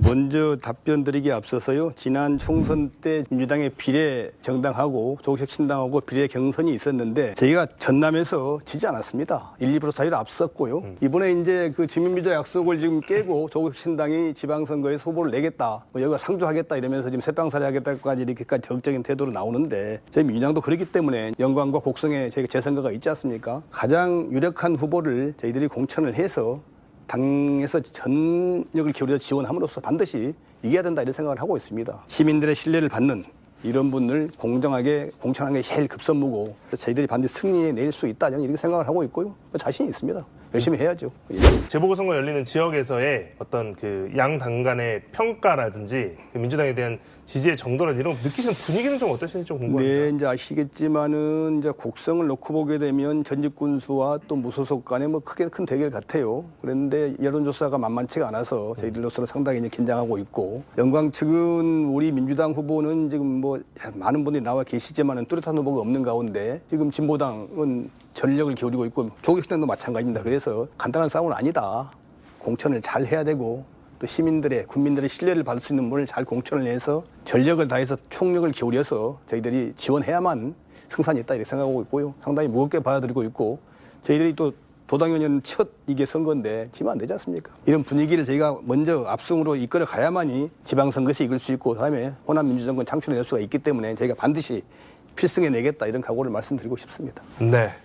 먼저 답변 드리기에 앞서서요. 지난 총선 때 민주당의 비례 정당하고 조국혁 신당하고 비례 경선이 있었는데 저희가 전남에서 지지 않았습니다. 1, 2% 차이로 앞섰고요. 이번에 이제 그 지민비자 약속을 지금 깨고 조국혁 신당이 지방선거에서 후보를 내겠다, 뭐 여기가 상주하겠다 이러면서 지금 새빵살이 하겠다까지 이렇게까지 적극적인 태도로 나오는데 저희 민주당도 그렇기 때문에 영광과 곡성에 저희가 재선거가 있지 않습니까? 가장 유력한 후보를 저희들이 공천을 해서 당에서 전력을 기울여 지원함으로써 반드시 이겨야 된다 이런 생각을 하고 있습니다. 시민들의 신뢰를 받는 이런 분을 공정하게 공천하는 게 제일 급선무고 저희들이 반드시 승리에 낼수 있다 이렇게 생각을 하고 있고요. 자신이 있습니다. 열심히 해야죠. 예. 재보궐선거 열리는 지역에서의 어떤 그 양 당 간의 평가라든지 그 민주당에 대한 지지의 정도라든지 이런 거 느끼시는 분위기는 좀 어떠신지 좀 궁금합니다. 네, 이제 아시겠지만은 이제 곡성을 놓고 보게 되면 전직 군수와 또 무소속 간에 뭐 크게 큰 대결 같아요. 그런데 여론조사가 만만치가 않아서 저희들로서는 상당히 이제 긴장하고 있고 영광 측은 우리 민주당 후보는 지금 뭐 많은 분들이 나와 계시지만은 뚜렷한 후보가 없는 가운데 지금 진보당은 전력을 기울이고 있고 조국신당도 마찬가지입니다. 그래서 간단한 싸움은 아니다. 공천을 잘 해야 되고 또 시민들의 국민들의 신뢰를 받을 수 있는 분을 잘 공천을 해서 전력을 다해서 총력을 기울여서 저희들이 지원해야만 승산이 있다 이렇게 생각하고 있고요. 상당히 무겁게 받아들이고 있고 저희들이 또 도당위원회는 첫 이게 선거인데 지면 안 되지 않습니까? 이런 분위기를 저희가 먼저 압승으로 이끌어 가야만이 지방선거에서 이길 수 있고 다음에 호남 민주정권 창출해낼 수가 있기 때문에 저희가 반드시 필승해 내겠다 이런 각오를 말씀드리고 싶습니다. 네.